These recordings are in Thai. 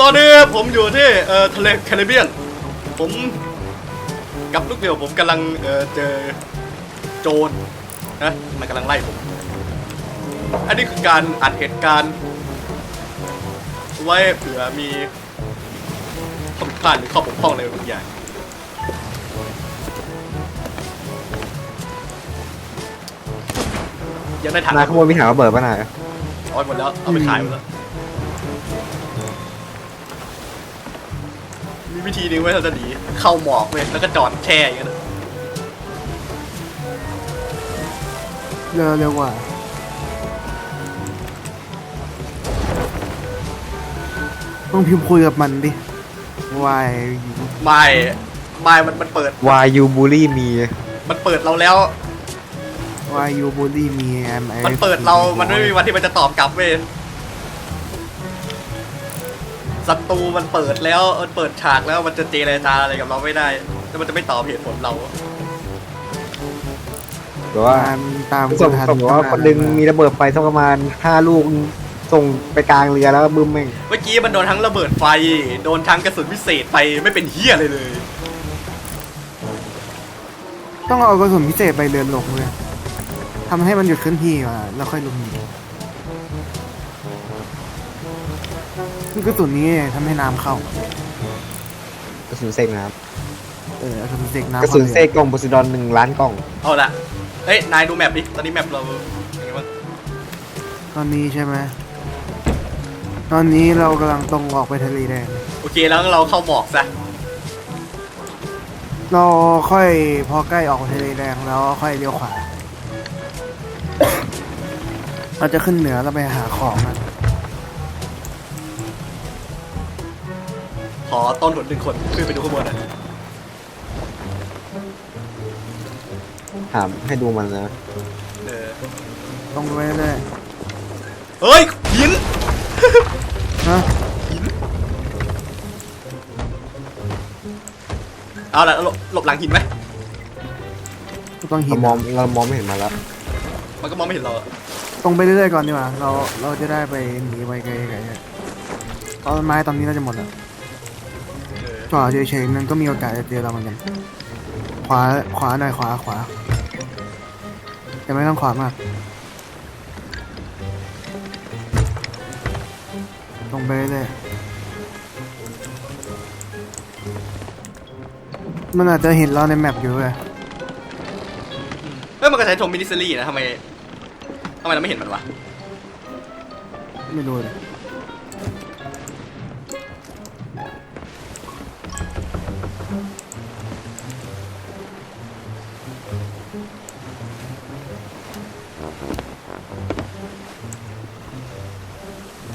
ตอนนี้ผมอยู่ที่เอ่อทะเลแคริบเบียน ผมกับลูกเดียวผมกำลังเอ่อเจอโจรนะมันกำลังไล่ผม อันนี้คือการอัดเหตุการณ์ ไว้เผื่อมีข้อผิดพลาดหรือข้อบกพร่องอะไรบางอย่างยังได้ถังนายขโมยมีถังระเบิดป่ะนาย เอาไปหมดแล้ว เอาไปขายหมดแล้ว มีวิธีหนึงไว้เราจะหนีเข้าหมอกเว้ยแล้วก็จอดแช่อย่างเงี้ยนะเร็วเร็วกว่าต้องพิมพ์คุยกับมันดิวายไม่ไม่มันมันเปิดวายยูบูลี่มีมันเปิดเราแล้ว วายยูบูลี่มีแอมมันเปิดเรา มันไม่มีวันที่มันจะตอบกลับเว้ย ศัตรูมันเปิดแล้วมันเปิดฉากแล้วมันจะเจรจาอะไรกับเราไม่ได้แล้วมันจะไม่ตอบเหตุผลเรา หรือว่าตามตามสมสมมติว่าคนหนึงมีระเบิดไฟสักประมาณห้าลูกส่งไปกลางเรือแล้วก็บึ้มแม่งเมื่อกี้มันโดนทั้งระเบิดไฟ โดนทั้งกระสุนพิเศษไปไม่เป็นเฮียเลยเลย ต้องเอากระสุนพิเศษไปเรือนหลงเลยทำให้มันหยุดเคลื่อนที่ก่อนแล้วค่อยลง ยิงคือกระสุนนี้ทำให้น้ำเข้า กระสุนเซกน้เออกระสุนเสกำน้ำกระสุนเซกกล่องโพไซิดอนหนึ่งล้านกล่องเอาละเฮ้ย นายดูแมปดิ ตอนนี้แมปเราเป็นไงบ้างตอนนี้ใช่ไหมตอนนี้เรากำลังตรงออกไปทะเลแดงโอเคแล้วเราเข้าหมอกซะ เราค่อยพอใกล้ออกทะเลแดงแล้วค่อยเลี้ยวขวา เราจะขึ้นเหนือแล้วไปหาของนะ ขอต้นหนหนึ่งคนขึ้นไปดูข้างบนหน่อยถามให้ดูมันนะเออตรงไปเลยเฮ้ยหินฮะเอาละหลบหลบหลังหินไหมต้องหิเรานมองเรามองไม่เห็นมันแล้วมันก็มองไม่เห็นเราอะตรงไปเรื่อยๆก่อนดีกว่าเราเราจะได้ไปหนีไปไกลๆต้นไม้ตอนนี้น่าจะหมดแล้วเออ จอดเฉยๆมันก็มีโอกาสจะเจอเราเหมือนกัน ขวา ขวาหน่อยขวา ขวา แต่ไม่ต้องขวามาก ตรงไปเรื่อยๆมันอาจจะเห็นเราในแมปอยู่เลยเฮ้ยมันก็ใช้ธงมินิซรี่นะทำไมทำไมเราไม่เห็นมันวะ ไม่รู้เลย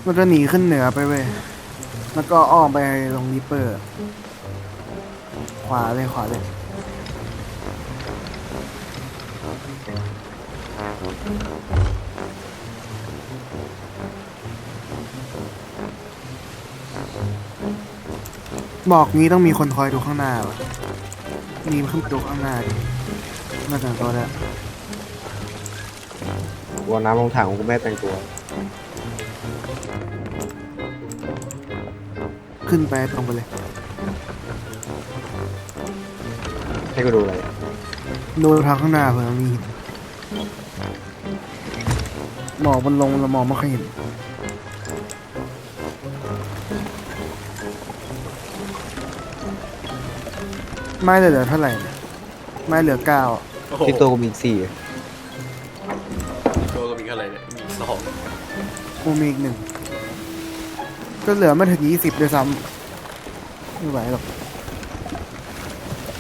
มันจะหนีขึ้นเหนือไปเว้ย แล้วก็อ้อมไปลงริปเปอร์ ขวาเลยขวาเลย บอกงี้ต้องมีคนคอยดูข้างหน้าวะมีขึ้นมาดูข้างหน้าดิน่าจะตัวแล้ววัวน้ำลงถังกูไม่แต่งตัว ขึ้นไปตรงไปเลย ให้กูดูอะไรดูทางข้างหน้าเผื่อมีหินหมอกมันลงเรามองไม่ค่อยเห็นไม้เหลือเท่าไหร่เนี่ยไม้เหลือเก้าโอ้โหที่ตัวกูมีอีกสี่ตัวก็มีอะไรเนี่ยมีสองกูมีอีกหนึ่ง ก็เหลือไม่ถึงยี่สิบด้วยซ้ำไม่ไหวหรอก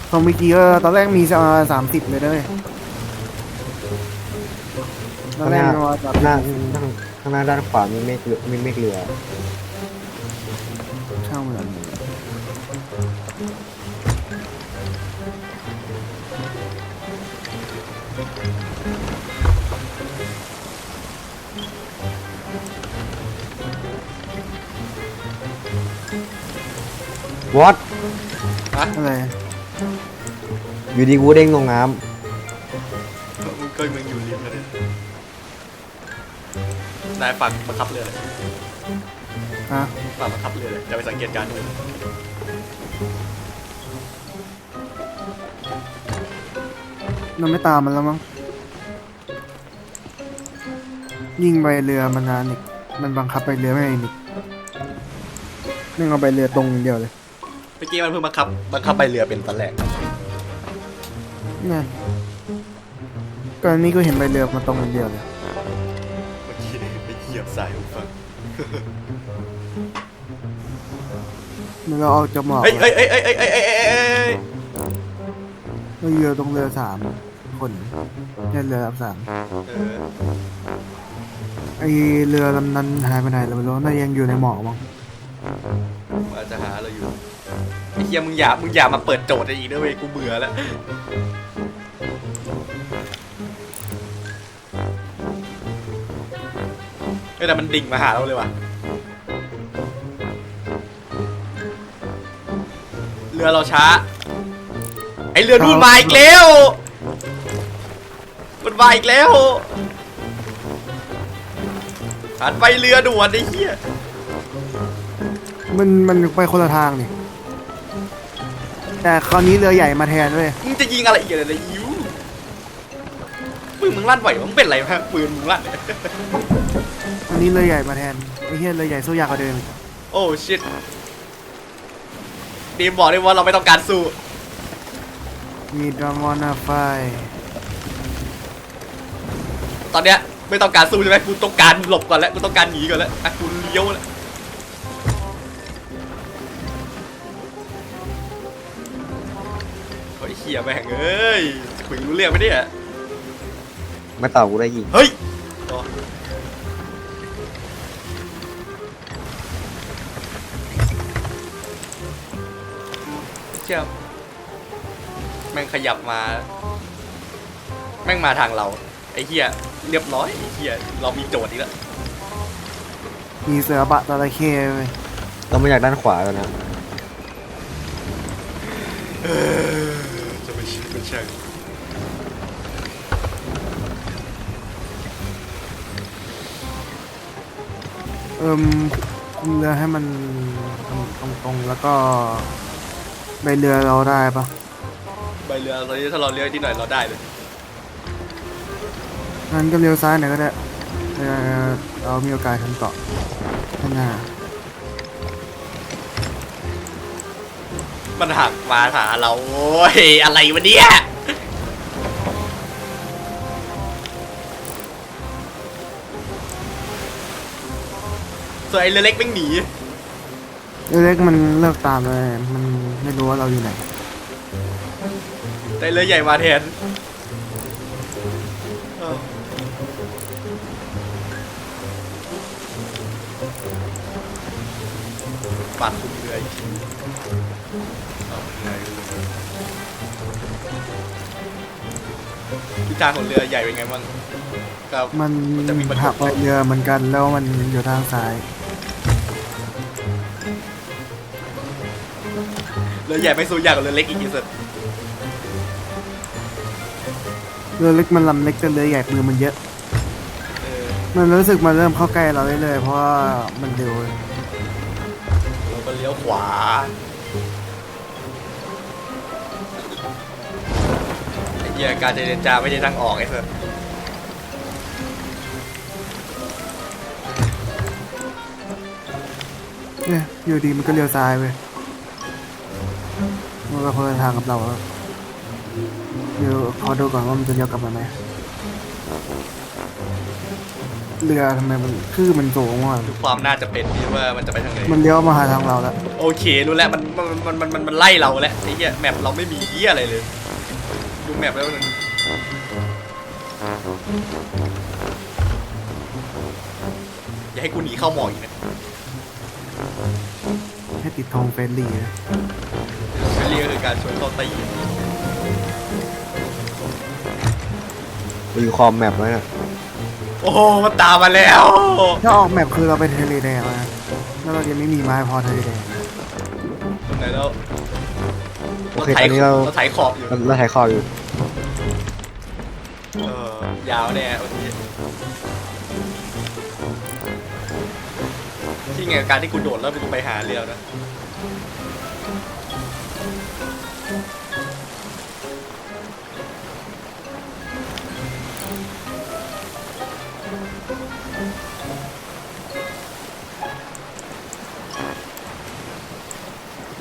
ของเมื่อกี้ก็ตอนแรกมีสามสิบเลยด้วยตอนแรกมีมาสามข้างหสิน้าบข้างหน้าด้านขวามีเมฆเรือมีเมฆเรือ วอตอะไรอยู่ดีกูเด้งลงน้มึงเคยมึงอยู่ริมกันเลยนายฝักบังคับเรือเลยำฮะป่าบังคับเรือเลยจะไปสังเกตการณ์ดูเราไม่ตามมันแล้วมั้งยิงไปเรือมันนานอีกมันบังคับไปเรือไม่ให้อีกนึงเอาไปเรือตรงอย่างเดียวเลย เมื่อกี้มันเพิ่งบังคับบังคับไปเรือเป็นตอนแรกนั่นก่อนนี้ก็เห็นใบเรือมาตรงอย่างเดียวเลยเมื่อกี้ไปเหยียบสายหูฟังมันเราออกจากหมอกเฮ้ยเฮ้ยเฮ้ยเฮ้ยเฮ้ยเฮ้ยเฮ้ยเฮ้ยเฮ้ยเราเรือตรงเรือสามคนเนี่ยเรือลำสามเออไอเรือลำนั้นหายไปไหนเราไม่รู้น่ายังอยู่ในหมอกมั้งมาจะหาเราอยู่ ไอ้เฮียมึงอย่ามึงอย่ามาเปิดโจทย์อีกด้วยเว้ยกูเบื่อแล้วเฮ้ยแต่มันดิ่งมาหาเราเลยว่ะเรือเราช้า ไอเรือนู่นมาอีกแล้วมันมาอีกแล้วหันไปเรือด่วนไอ้เหี้ยมันมันไปคนละทางนี่ แต่คราวนี้เรือใหญ่มาแทนด้วยมึงจะยิงอะไรอีกอะไรเลยยิวปืนมึงลั่นไหวมึงเป็นไรฮะปืนมึงลั่นเนี่ยอันนี้เรือใหญ่มาแทนไอ้เหี้ยเรือใหญ่สู้ยากกว่าเดิมอีกโอ้ชิตดีมบอกได้ว่าเราไม่ต้องการสู้มีดรามอนาไฟตอนเนี้ยไม่ต้องการสู้ใช่ไหมกูต้องการหลบก่อนแล้วกูต้องการหนีก่อนแล้วอะกูเลี้ยวแล้ว เฮ้ยเขี่ยแม่งเอ้ยจะคุยรู้เรื่องไหมเนี่ยไม่ต่อกูได้ยิงเฮ้ยอ๋อเชี่ยแม่งขยับมา แม่งมาทางเรา ไอ้เหี้ยเรียบร้อยไอ้เหี้ยเรามีโจทย์อีกแล้วมีเสือบะตะระเข้เว้ยเรามาจากด้านขวาแล้วนะ เออ จะไปชิดมันช่างเอิมคุมเรือให้มันตรงๆแล้วก็ใบเรือเราได้ปะใบเรือตอนนี้ถ้าเราเลี้ยวที่หน่อยเราได้เลยงั้นก็เลี้ยวซ้ายหน่อยก็ได้เออเรามีโอกาสทันเกาะข้างหน้า มันหักมาหาเราโอ้ยอะไรวะเนี่ยส่วนไอ้เรือเล็กแม่งหนีเรือเล็กมันเลิกตามเลยมันไม่รู้ว่าเราอยู่ไหนแต่เรือใหญ่มาแทนเอ้าปัดคุมเรืออีก ทิศทางของเรือใหญ่เป็นไงบ้างครับมันจะมีปัญหาหักใบเรือเหมือนกันแล้วมันอยู่ทางซ้าย เรือใหญ่ไม่สู้ยากกว่าเรือเล็กอีกทีสุดเรือเล็กมันลำเล็กแต่เรือใหญ่มือมันเยอะ เออมันรู้สึกมันเริ่มเข้าใกล้เราเรื่อยๆเพราะว่ามันเร็วเราก็เลี้ยวขวา เหี้ยการเจรจาไม่ได้ทางออกไอ้สัสเนี่ยอยู่ดีมันก็เลี้ยวซ้ายไปมันก็คนละทางกับเราแล้วเดี๋ยวขอดูก่อนว่ามันจะเลี้ยวกลับมาไหมเรือทำไมมันคือมันสูงว่ะความน่าจะเป็นที่ว่ามันจะไปทางไหนมันเลี้ยวมาหาทางเราแล้วโอเครู้แล้วมันมันมันมันมันมันไล่เราแล้วไอ้เหี้ยแมปเราไม่มีเหี้ยอะไรเลยดู แมปแล้วมันอย่าให้กูหนีเข้าหมอกอีกนะให้ติดธงเฟรนลี่นะเรียกคือการชวนเข้าตีมีคอมแมปไว้นะโอ้โหมันตามมาแล้ว ถ้าออกแมปคือเราไปทะเลแดงนะแล้วเรายังไม่มีไม้พอทะเลแดงไหนแล้วโอเคตอนนี้เราเราถ่ายขอบอยู่เราเราถ่ายคอบอยู่ เออยาวแน่วันนี้ที่ไงการที่กูโดดแล้วกูไปหาเรือนะ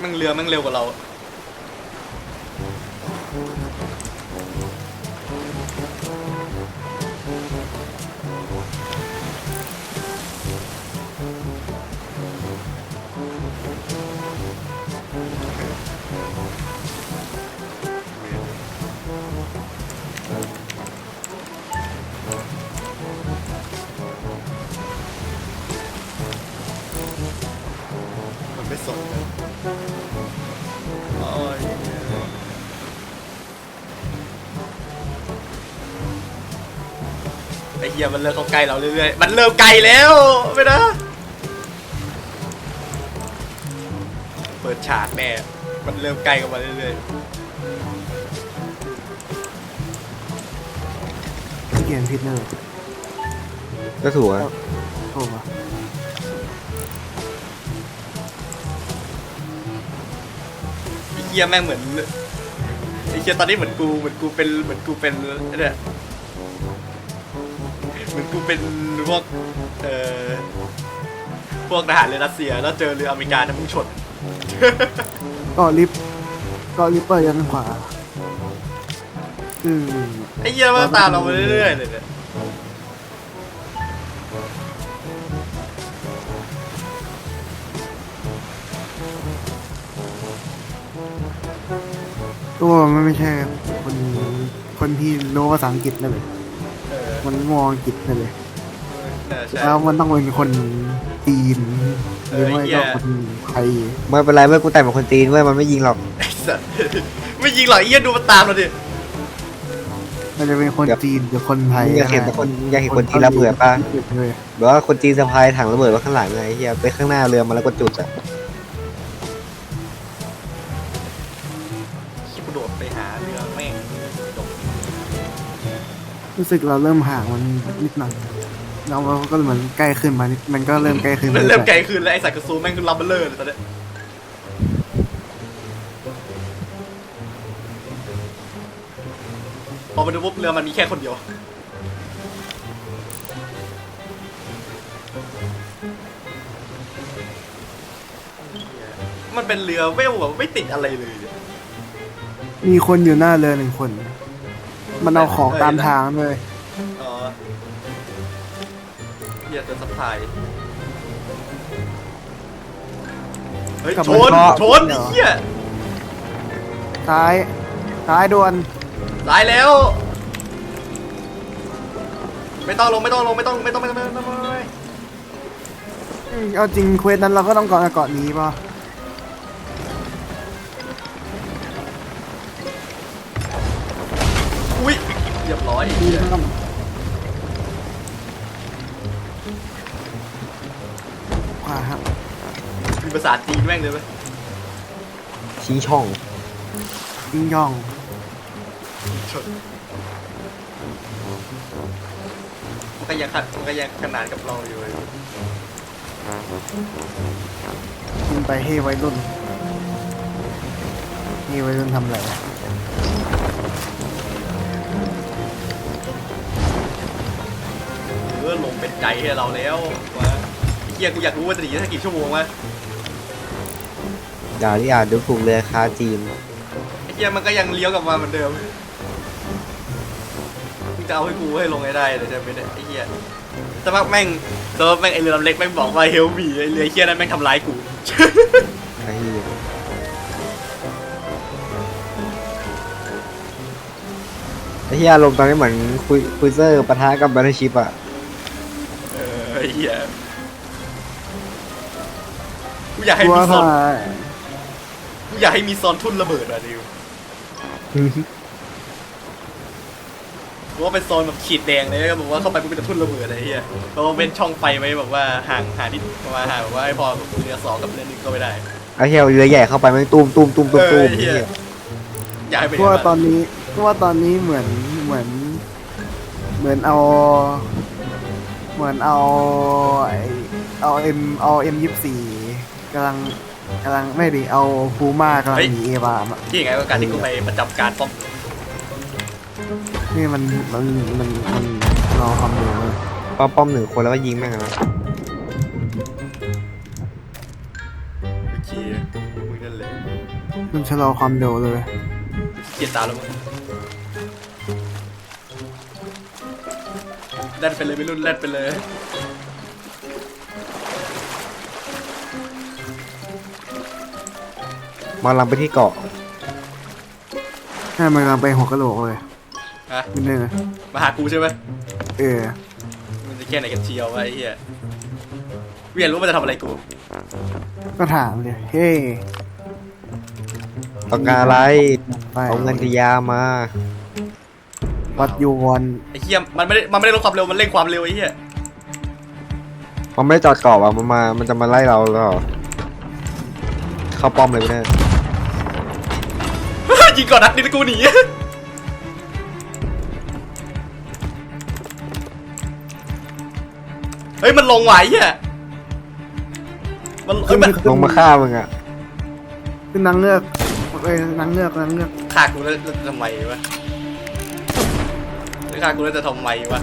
มันเรือมันเร็วกว่าเรา เหี้ยมันเริ่มเข้าใกล้เราเรื่อยๆ มันเริ่มไกลแล้วไม่นะ เปิดฉากแน่ มันเริ่มใกล้กันมาเรื่อยเขียนผิดเลยก็ถูกอะโอ้โหๆไอ้เหี้ยแม่งเหมือนไอ้เหี้ยตอนนี้เหมือนกูเหมือนกูเป็นเหมือนกูเป็นเนี่ย เหมือนกูเป็นพวกเอ่อพวกทหารเรือรัสเซียแล้วเจอเรืออเมริกาทั้งพุ่งชนก็ลิฟต์ก็ลิฟต์เปิดยันขวาอืมไอ้เหี้ยมันตามเรามาเรื่อยๆเลยเนี่ยตัวมันไม่ใช่คนคนที่รู้ภาษาอังกฤษนั่นเลยเออ มันมองอังกฤษนั่นเลยเออใช่แล้วมันต้องเป็นคนจีนหเอรืออไม่ไอ้เหี้ก็ยคนไทยไม่เป็นไรเมื่อกูแต่งเป็นคนจีนเว้ยมันไม่ยิงหรอก ไอ้สัสไม่ยิงหรอกไอ้เหี้ยดูมันตามเราดิมันจะเป็นคนจีนหรือคนไทยอยากเห็นแต่คนอยากเห็นคนจีนระเบิดป่ะเลยแบบว่าคนจีนสะพายถังระเบิดไว้ข้างหลังไงไอ้เฮียไปข้างหน้าเรือมาแล้วก็จุดอะ รู้สึกเราเริ่มห่างมันนิดหน่อยเราก็เหมือนใกล้ขึ้นมานิดมันก็เริ่มใกล้ขึ้นมันเริ่มไกลขึ้นแล้วไอ้สัตว์กระซูแม่งคือลัมเบลเลอร์เลยตอนเนี้ยพอมาดูปุ๊บเรือมันมีแค่คนเดียว มันเป็นเรือเวลแบบไม่ติดอะไรเลยเนี่ยมีคนอยู่หน้าเรือหนึ่งคน มันเอาของตามทางเลยอ๋อเฮียเจอสัพพลายเฮ้ยกลับชมานก็ชนเหรอเฮียซ้ายซ้ายด่วนตายแล้ว ไม่ต้องลงไม่ต้องลงไม่ต้องไม่ต้องไม่ต้องไม่ต้องไม่ต้องไม่ต้อง อืมเอาจริงเควสนั้นเราก็ต้องเกาะเกาะนี้ป่ะ อุ้ยเรียบร้อยมีเหี้ยข้ามขวาครับมีภาษาจีนแม่งเลยไหมชี้ช่องยิงย่องชนมันก็ยังขัดมันก็ยังขนานกับเราอยู่เลยยิงไปเฮ้วัยรุ่นเฮ้วัยรุ่นทำอะไรเอ อลงเป็นใจให้เราแล้วมาเฮียกูอยากรู้ว่าจะหนีได้กี่ชั่วโมงวะอย่าที่อ่านดูถูกเรือคาจีนไอ้เฮียมันก็ยังเลี้ยวกลับมาเหมือนเดิมมึงจะเอาให้กูให้ลงให้ได้เลยใช่ไหมเนี่ยไอ้เฮียแต่ว่าแม่งแต่ว่าแม่งไอเรือลำเล็กแม่งบอกว่าเฮลมีไอเรือเฮียนั้นแม่งทำร้ายกู ไอ้เฮียไอ้เฮียอารมณ์ตอนนี้เหมือนคุยคุยเซอร์ปะทะกับบัตเตอร์ชิพอะเออไอ้เฮียกูอยากให้ตัวมีซอผ่านกูอยากให้มีซอนทุ่นระเบิดอะดิวกูว่าเป็นโซนแบบขีดแดงเลยก็บอกว่าเข้าไปกูเป็นแต่ทุ่นระเบิดอะไรเฮียเพราะว่าเป็นช่องไฟไว้แบบว่าห่างห่างนิดประมาณห่างแบบว่าให้พอเรือสองกับเรือหนึ่งก็ไม่ได้ไอ้เฮียเรือใหญ่เข้าไปมันตุ้มตุ้มตุ้มตุ้มตุ้มเออไอ้เหี้ยเฮียอยากให้เป็นเพราะว่าตอนนี้เพราะว่าตอนนี้เหมือนเหมือน เหมือนเอา เหมือนเอาไอ้เอาเอ็มเอาเอ็มยี่สี่กำลังกำลังไม่ดิเอาฟูมากำลังหนีเอวามอะที่ยังไงก็การที่กูไปประจำการป้อมนี่มันมันมันมันรอความเร็วเลยป้อมป้อมหนึ่งคนแล้วก็ยิงแม่งอะนะโอเคมึงนั่นเลยมันชะลอความเร็วเลยเกลียดตามแล้วมึง ล่นไปเลยไม่รุ่นแล่นไปเลย มาลำไปที่เกาะให้มันกำลังไปหัวกะโหลกเลยฮะนิดนึงอะมาหากูใช่ไหมเออมันจะแค่ไหนกันเชียววะไอ้เหี้ยเวียนรู้มันจะทำอะไรกู ก็ถามเลยเฮ้ต้องการอะไรไปเอาเงินกระยามา วัดยูวอนไอ้เหี้ยมันไม่ได้มันไม่ได้ลดความเร็วมันเร่งความเร็วไอ้เหี้ยมันไม่ได้จอดเกาะว่ะมันมา มันจะมาไล่เราแล้วเหรอเข้าป้อมเลยไม่ได้ยิงก่อนนัดนี่กูหนีเฮ้ยมันลงไหวเหี้ยมันเฮ้ยมันลงมาฆ่ามึงอะขึ้นนางเงือกเอ้ยนางเงือกนางเงือกฆ่ากูแล้วแล้วจะทำไมวะ แล้วฆ่ากูแล้วจะทำไมวะ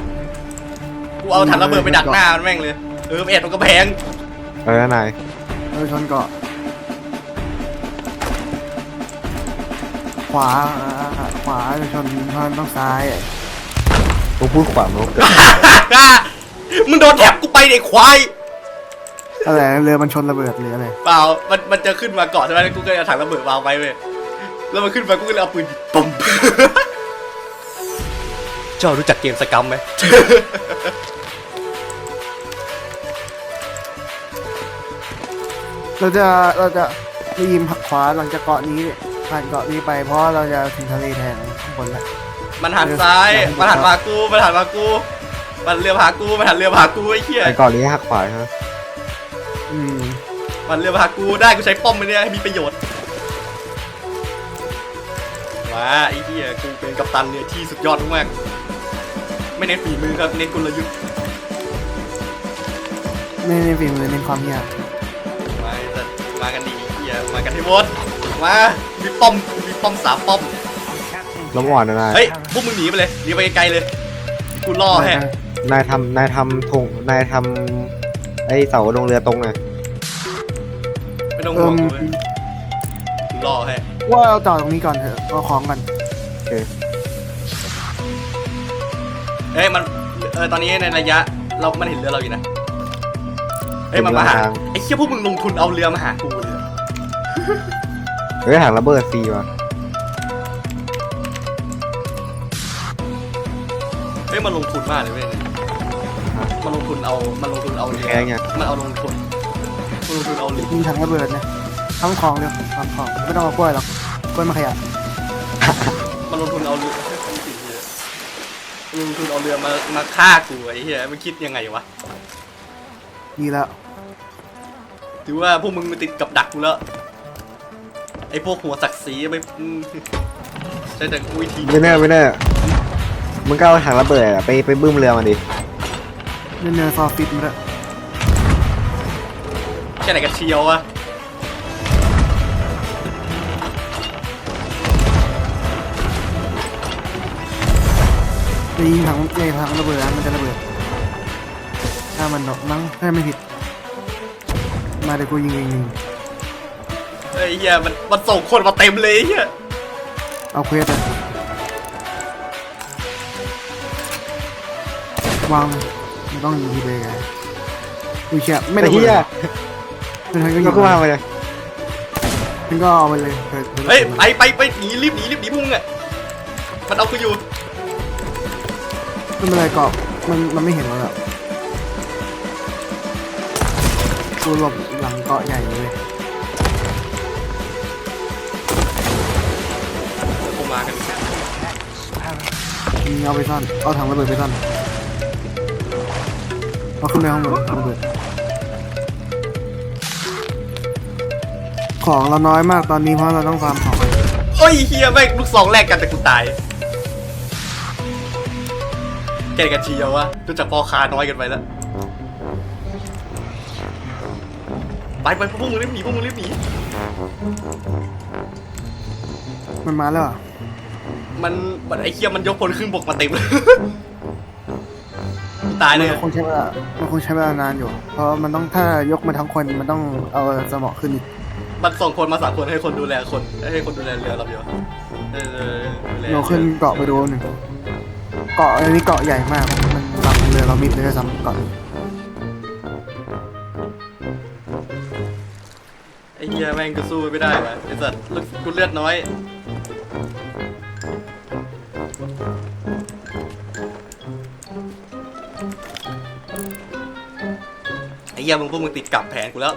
กูเอาถังระเบิดไปดักหน้ามันแม่งเลย เออมันแอบตรงกระแพงเออนายเออชนเกาะขวาขวาชนทางต้องซ้ายกูพูดขวางนกเกิดมึงโดนแถบกูไปเด็กควาย อะไรเรือมันชนระเบิดหรืออะไร เปล่า มันมันจะขึ้นมาเกาะใช่ไหมแล้วกูก็เลยเอาถังระเบิดวางไว้เว้ย แล้วมันขึ้นมากูก็เลยเอาปืนปุ่ม เจ้ารู้จักเกมสกรรมไหมเราจะเราจะรีมหักขวาหลังจากเกาะนี้ผ่านเกาะนี้ไปเพราะเราจะถึงทะเลแทนข้างบนแล้วมันหันซ้าย มันหันมากูมันหันมากู มันเรือมาหากู มันหันเรือมาหากูไอ้เหี้ยไอ้เกาะนี้หักขวาฮะอืมมันเรือมาหากูได้กูใช้ป้อมมันเนี่ยให้มีประโยชน์ว้าไอ้เหี้ยกูเป็นกัปตันเรือที่สุดยอดมากๆ ไม่เน้นฝีมือครับเน้นกลยุทธ์ไม่ในฟิล์มเลยเป็นความยากมาแต่มากันดีเหี้ยมากันให้หมดมามีป้อมมีป้อมสามป้อมล้มอ่อนนะนายเฮ้ยพวกมึงหนีไปเลยหนีไปไกลๆเลยกูล่อให้นายทำนายทำธงนายทำไอ้เสาลงเรือตรงน่ะไม่ต้องเอิห่วงมกูเว้ยกูล่อให้ว่าเราจอดตรงนี้ก่อนเถอะเอาของกันเอ้ยมันเออตอนนี้ในระยะ เรามันเห็นเรือเราอยู่นะเฮ้ยมันมาหาไอ้เชี่ยพวกมึงลงทุนเอาเรือมาหากูเลยเฮ้ยถังระเบิดฟรีว่ะเฮ้ยมันลงทุนมากเลยเว้ยเนี่ยมันลงทุนเอา มันลงทุนเอาเรือแค่ไงมันเอาลงทุนมันลงทุนเอาเรือมีถังระเบิดนะทำของเร็วทำของไม่ต้องเอากล้วยหรอกกล้วยมาขยะมันลงทุนเอาเรือ มันลงทุนเอาเรือมามาฆ่ากูไอ้เหี้ยมันคิดยังไงวะดีแล้วถือว่าพวกมึงมาติดกับดักกูแล้วไอ้พวกหัวศักดิ์ศรีไม่อืมใช้แต่วิธีไม่แน่ไม่แน่มึงก็เอาถังระเบิดอะไปไปบึ้มเรือมันดิเนื้อเนื้อซอฟฟิตมาแล้วแค่ไหนกันเชียววะ จะยิงถังเจถังระเบิดนะมันจะระเบิด ถ้ามันดอกมั้งถ้าไม่ผิด มาเดี๋ยวกูยิงเองหนึ่งไอ้เหี้ยมันมันส่งคนมาเต็มเลยไอ้เหี้ยเอาเควสเลยวางไม่ต้องยิงทีเดียวไงอุ้ยเชี่ยไม่ไอ้ได้เหี้ยเป็นทางก็ยิก็งขึ้นมาไปเลยมันก็เอาไปเลยเฮ้ยไปไปไปหนีรีบหนีรีบหนีพวกมึงอะมันเอากูอยู่ ไม่เป็นไรเกรอบมันมันไม่เห็นเราแล้วกูหลบหลังเกาะใหญ่เลยกูมากันยิงเอาไปซ่อนเอาถังระเบิดไปซ่อนเอาขึ้นไปข้างบนถังระเบิดของเราน้อยมากตอนนี้เพราะเราต้องฟาร์มของโอ้ยเฮียแม่งลูกซองแรกกันแต่กูตาย แกกันเชียววะรู้จักพ่อค้าน้อยกันไปแล้วไปไปพวกมึงรีบหนีพวกมึงรีบหนีมันมาแล้วเหรอมันมันไอ้เคียมันยกพลขึ้นบกมาเต็มเลยกูตายเลยมันคงใช้เวลามันคงใช้เวลานานอยู่ เพราะมันต้องถ้ายกมาทั้งคนมันต้องเอาสมองขึ้นอีกมันส่งคนมาสามคนให้คนดูแลคนให้คนดูแลเรือลำเดียวเออดูแลเราขึ้นเกาะไปดูหนึ่งเกาะอันนี้เกาะใหญ่มาก มันลำเรือเรามิดเลยด้วยซ้ำเกาะไอ้เหี้ยแม่งก็สู้ไม่ได้วะไอ้สัตว์ลูกกูเลือดน้อย ไอ้เหี้ยมึงพวกมึงติดกับแผนกูแล้ว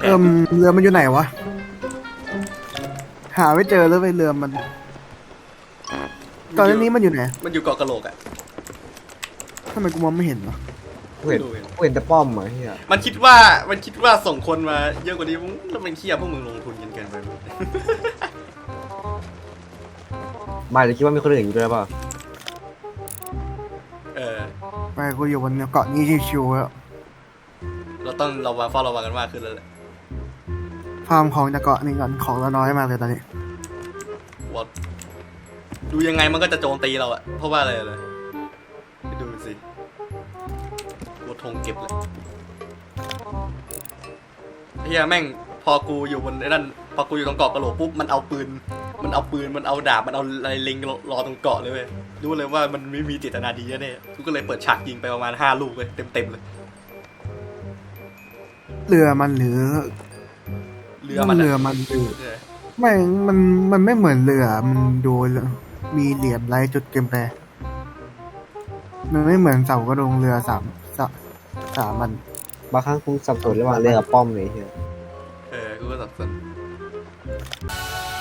เอิมเรือมันอยู่ไหนวะ หาไม่เจอเลยไปเรือมัน ตอนนี้มันอยู่ไหนมันอยู่เกาะกะโหลกอะทำไมกูมองไม่เห็นวะกูเห็นกูเห็นแต่ป้อมอะเฮียมันคิดว่ามันคิดว่าส่งคนมาเยอะกว่านี้มึงแล้วมันเคียพวกมึงลงทุนกันเกินไปบายจะคิดว่ามีคนอื่นอยู่ด้วยเปล่าเออไปกูอยู่บนเกาะนี้ชิวๆแล้วเราต้องระวังเฝ้าระวังกันมากขึ้นแล้วแหละฟาร์มของจากเกาะนี้ก่อนของเราน้อยมากเลยตอนนี้ว่า ดูยังไงมันก็จะโจมตีเราอะเพราะว่าอะไรเลยไปดูสิกดธงเก็บเลยเฮียแม่งพอกูอยู่บนไอ้นั่นพอกูอยู่ตรงเกาะกระโหลกปุ๊บมันเอาปืน มันเอาปืนมันเอาดาบมันเอาอะไรเล็งรอตรงเกาะเลยเว้ยรู้เลยว่ามันไม่มีเจตนาดีแน่ๆกูก็เลยเปิดฉากยิงไปประมาณห้าลูกเลยเต็มๆเลยเรือมันหรือเรือมันเรืออะมันหรือเออไม่มันมันไม่เหมือนเรือมันดู มีเหลี่ยมไร้จุดเกมแปรมันไม่เหมือนเสากระดงเรือสามสาสามมัน บางครั้งกูสับสนระหว่างเรือกับป้อมเลยเฮียเออ กูก็สับสน Why